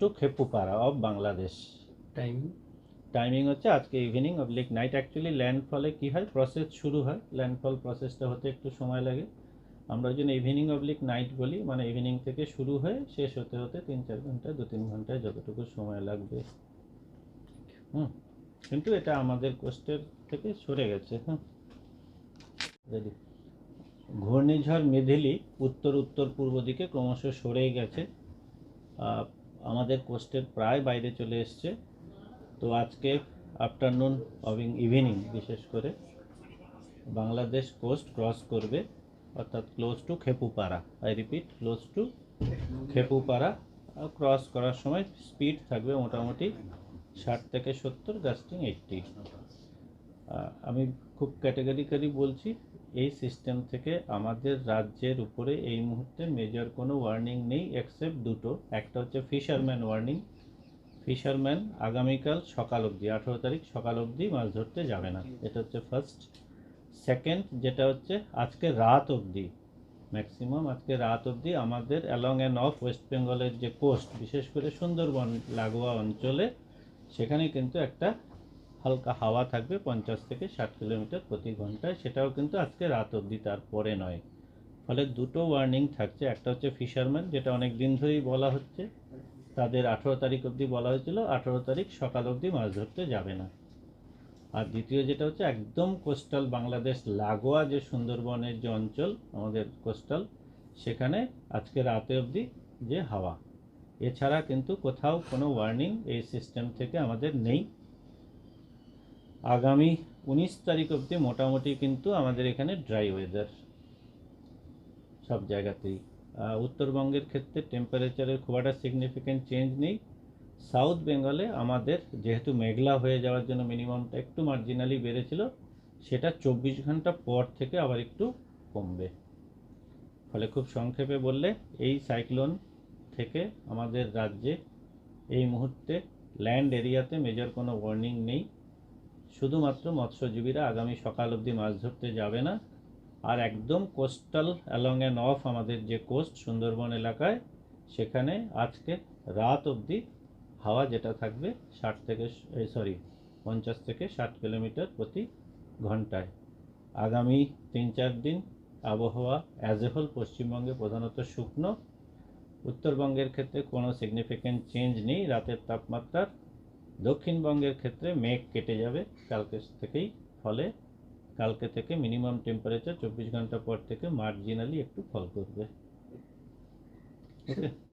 To Khepupara of Bangladesh time timing হচ্ছে আজকে evening অবলিক নাইট অ্যাকচুয়ালি ল্যান্ডফলে কী হয়? প্রসেস শুরু হয়। ল্যান্ডফল প্রসেসটা হতে একটু সময় লাগে। আমরা ওই জন্য ইভিনিং অবলিক নাইট বলি। মানে ইভিনিং থেকে শুরু হয়ে শেষ হতে হতে তিন চার ঘণ্টা দু তিন ঘন্টায় যতটুকু সময় লাগবে। হুম। কিন্তু এটা আমাদের কোস্টের থেকে সরে গেছে। হ্যাঁ রেডি ঘূর্ণিঝড় মেধিলি উত্তর উত্তর পূর্ব দিকে ক্রমশ সরেই গেছে। আমাদের কোস্টের প্রায় বাইরে চলে এসছে। তো আজকে আফটারনুন অবিং ইভিনিং বিশেষ করে বাংলাদেশ কোস্ট ক্রস করবে, অর্থাৎ close to Khepupara. I repeat close to Khepupara cross করার সময় স্পিড থাকবে মোটামুটি ষাট থেকে সত্তর গাস্টিং এইটটি। আমি খুব ক্যাটেগরিক্যালি বলছি, এই সিস্টেম থেকে আমাদের রাজ্যের উপরে এই মুহূর্তে মেজর কোনো ওয়ার্নিং নেই এক্সেপ্ট দুটো। একটা হচ্ছে ফিশারম্যান ওয়ার্নিং ফিশারম্যান আগামীকাল সকাল অবধি, আঠেরো তারিখ সকাল অবধি মাছ ধরতে যাবে না। এটা হচ্ছে ফার্স্ট সেকেন্ড যেটা হচ্ছে, আজকে রাত অবধি ম্যাক্সিমাম আজকে রাত অবধি আমাদের অ্যালং অ্যান্ড অফ ওয়েস্ট বেঙ্গলের যে কোস্ট বিশেষ করে সুন্দরবন, লাগোয়া অঞ্চলে, সেখানে কিন্তু একটা হালকা হাওয়া থাকবে পঞ্চাশ থেকে ষাট কিলোমিটার প্রতি ঘন্টায়। সেটাও কিন্তু আজকে রাত অবধি তারপরে নয়। ফলে দুটো ওয়ার্নিং থাকছে। একটা হচ্ছে ফিশারম্যান যেটা অনেক দিন ধরেই বলা হচ্ছে। তাদের আঠেরো তারিখ অবধি বলা হয়েছিল, আঠেরো তারিখ সকাল অবধি মাছ ধরতে যাবে না। আর দ্বিতীয় যেটা হচ্ছে, একদম কোস্টাল বাংলাদেশ, লাগোয়া যে সুন্দরবনের যে অঞ্চল, আমাদের কোস্টাল সেখানে আজকে রাতে অবধি যে হাওয়া। এছাড়া কিন্তু কোথাও কোনো ওয়ার্নিং এই সিস্টেম থেকে আমাদের নেই। আগামী উনিশ তারিখ অবধি মোটামুটি কিন্তু আমাদের এখানে ড্রাই ওয়েদার সব জায়গাতেই। উত্তরবঙ্গের ক্ষেত্রে টেম্পারেচারের খুব একটা সিগনিফিক্যান্ট চেঞ্জ নেই। সাউথ বেঙ্গলে আমাদের যেহেতু মেঘলা হয়ে যাওয়ার জন্য মিনিমামটা একটু মার্জিনালি বেড়েছিল, সেটা চব্বিশ ঘণ্টা পর থেকে আবার একটু কমবে। ফলে খুব সংক্ষেপে বললে, এই সাইক্লোন থেকে আমাদের রাজ্যে এই মুহূর্তে ল্যান্ড এরিয়াতে মেজর কোনো ওয়ার্নিং নেই। শুধুমাত্র মৎস্যজীবীরা আগামী সকাল অবধি মাছ ধরতে যাবে না। আর একদম কোস্টাল অ্যালং অ্যান্ড অফ আমাদের যে কোস্ট সুন্দরবন এলাকায়, সেখানে আজকে রাত অবধি হাওয়া যেটা থাকবে ষাট থেকে সরি পঞ্চাশ থেকে ষাট কিলোমিটার প্রতি ঘন্টায়। আগামী তিন চার দিন আবহাওয়া অ্যাজ এ হোল পশ্চিমবঙ্গে প্রধানত শুকনো। উত্তরবঙ্গের ক্ষেত্রে কোনো সিগনিফিক্যান্ট চেঞ্জ নেই। রাতের তাপমাত্রার দক্ষিণবঙ্গের ক্ষেত্রে মেঘ কেটে যাবে কালকে থেকেই, ফলে কালকে থেকে মিনিমাম টেম্পারেচার চব্বিশ ঘণ্টা পর থেকে মার্জিনালি একটু ফল করবে। ওকে